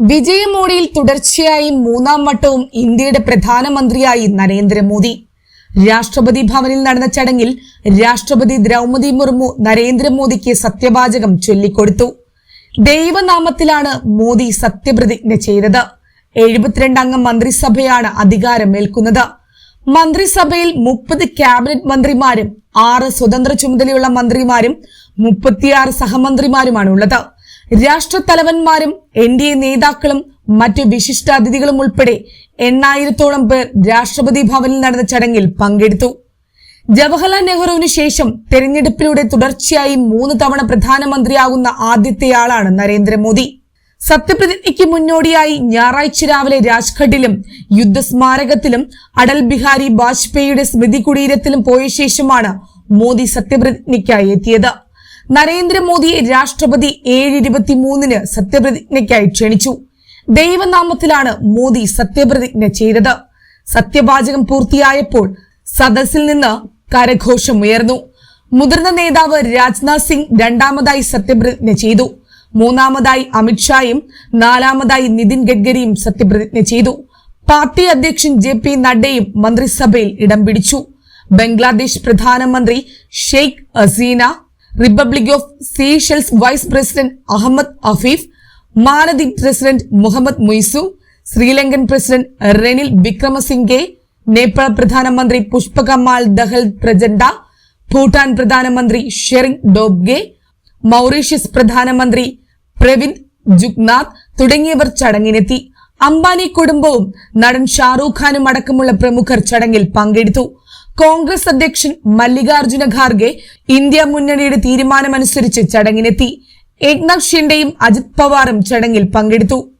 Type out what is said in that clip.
വിജയമോടിയിൽ തുടർച്ചയായി മൂന്നാം വട്ടവും ഇന്ത്യയുടെ പ്രധാനമന്ത്രിയായി നരേന്ദ്രമോദി. രാഷ്ട്രപതി ഭവനിൽ നടന്ന ചടങ്ങിൽ രാഷ്ട്രപതി ദ്രൗപതി മുർമു നരേന്ദ്രമോദിക്ക് സത്യവാചകം ചൊല്ലിക്കൊടുത്തു. ദൈവനാമത്തിലാണ് മോദി സത്യപ്രതിജ്ഞ ചെയ്തത്. എഴുപത്തിരണ്ട് അംഗ മന്ത്രിസഭയാണ് അധികാരമേൽക്കുന്നത്. മന്ത്രിസഭയിൽ മുപ്പത് ക്യാബിനറ്റ് മന്ത്രിമാരും ആറ് സ്വതന്ത്ര ചുമതലയുള്ള മന്ത്രിമാരും മുപ്പത്തിയാറ് സഹമന്ത്രിമാരുമാണുള്ളത്. രാഷ്ട്രത്തലവന്മാരും എൻ ഡി എ നേതാക്കളും മറ്റു വിശിഷ്ടാതിഥികളും ഉൾപ്പെടെ എണ്ണായിരത്തോളം പേർ രാഷ്ട്രപതി ഭവനിൽ നടന്ന ചടങ്ങിൽ പങ്കെടുത്തു. ജവഹർലാൽ നെഹ്റുവിന് ശേഷം തെരഞ്ഞെടുപ്പിലൂടെ തുടർച്ചയായി മൂന്ന് തവണ പ്രധാനമന്ത്രിയാകുന്ന ആദ്യത്തെയാളാണ് നരേന്ദ്രമോദി. സത്യപ്രതിജ്ഞയ്ക്ക് മുന്നോടിയായി ഞായറാഴ്ച രാവിലെ രാജ്ഘട്ടിലും യുദ്ധസ്മാരകത്തിലും അടൽ ബിഹാരി വാജ്പേയിയുടെ സ്മൃതി കുടീരത്തിലും പോയ ശേഷമാണ് മോദി സത്യപ്രതിജ്ഞയ്ക്കായി എത്തിയത്. നരേന്ദ്രമോദിയെ രാഷ്ട്രപതി ഏഴ് ഇരുപത്തിമൂന്നിന് സത്യപ്രതിജ്ഞയ്ക്കായി ക്ഷണിച്ചു. ദൈവനാമത്തിലാണ് മോദി സത്യപ്രതിജ്ഞ ചെയ്തത്. സത്യവാചകം പൂർത്തിയായപ്പോൾ സദസ്സിൽ നിന്ന് കരഘോഷം ഉയർന്നു. മുതിർന്ന നേതാവ് രാജ്നാഥ് സിംഗ് രണ്ടാമതായി സത്യപ്രതിജ്ഞ ചെയ്തു. മൂന്നാമതായി അമിത്ഷായും നാലാമതായി നിതിൻ ഗഡ്കരിയും സത്യപ്രതിജ്ഞ ചെയ്തു. പാർട്ടി അധ്യക്ഷൻ ജെ പി നഡ്ഡയും മന്ത്രിസഭയിൽ ഇടം പിടിച്ചു. ബംഗ്ലാദേശ് പ്രധാനമന്ത്രി Sheikh Hasina republic of Seychelles vice president Ahmed Afif Maldives president Mohamed Muizzu Sri Lankan president Ranil Wickremesinghe Nepal പ്രധാനമന്ത്രി പുഷ്പകമാൽ ദഹൽ പ്രചണ്ഡ ഭൂട്ടാൻ പ്രധാനമന്ത്രി ഷെറിങ് ഡോബ്ഗെ മൗറീഷ്യസ് പ്രധാനമന്ത്രി പ്രവിന്ദ് ജുഗ്നാഥ് തുടങ്ങിയവർ ചടങ്ങിനെത്തി. അംബാനി കുടുംബവും നടൻ ഷാറൂഖ് ഖാനും അടക്കമുള്ള പ്രമുഖർ ചടങ്ങിൽ പങ്കെടുത്തു. കോൺഗ്രസ് അധ്യക്ഷൻ മല്ലികാർജുന ഖാർഗെ ഇന്ത്യ മുന്നണിയുടെ തീരുമാനമനുസരിച്ച് ചടങ്ങിനെത്തി. ഏക്നാഥ് ഷിൻഡെയും അജിത് പവാറും ചടങ്ങിൽ പങ്കെടുത്തു.